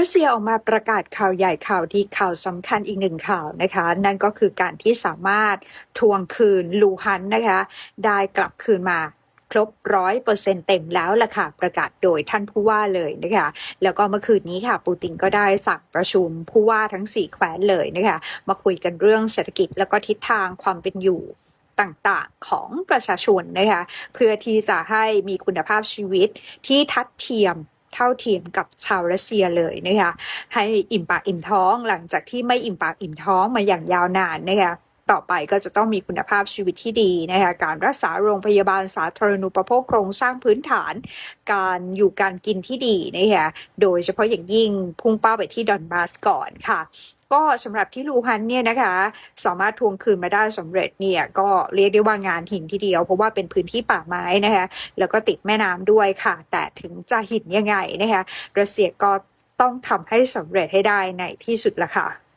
รัสเซียออกมาประกาศข่าวใหญ่ข่าวดีข่าวสำคัญอีกหนึ่งข่าวนะคะ นั่นก็คือการที่สามารถทวงคืนลูฮันนะคะ ได้กลับคืนมาครบร้อยเปอร์เซ็นเต็มแล้วล่ะค่ะ ประกาศโดยท่านผู้ว่าเลยนะคะ แล้วก็เมื่อคืนนี้ค่ะ ปูตินก็ได้สั่งประชุมผู้ว่าทั้ง4แคว้นเลยนะคะ มาคุยกันเรื่องเศรษฐกิจแล้วก็ทิศทางความเป็นอยู่ต่างๆของประชาชนนะคะ เพื่อที่จะให้มีคุณภาพชีวิตที่ทัดเทียม เท่าเทียมกับชาวรัสเซียเลยนะคะให้อิ่มปากอิ่มท้องหลังจากที่ไม่อิ่มปากอิ่มท้องมาอย่างยาวนานนะคะ ต่อไปก็จะต้องมีคุณภาพชีวิตที่ดีนะคะการรักษาโรงพยาบาลสาธารณูปโภคโครงสร้างพื้นฐาน การอยู่การกินที่ดีนะคะโดยเฉพาะอย่างยิ่งพุ่งเป้าไปที่ดอนบาสก่อนค่ะก็สำหรับที่ลูฮันเนี่ยนะคะสามารถทวงคืนมาได้สำเร็จเนี่ยก็เรียกได้ว่างานหินทีเดียว เพราะว่าเป็นพื้นที่ป่าไม้นะคะแล้วก็ติดแม่น้ำด้วยค่ะ แต่ถึงจะหินยังไงนะคะรัสเซียก็ต้องทำให้สำเร็จให้ได้ในที่สุดละค่ะ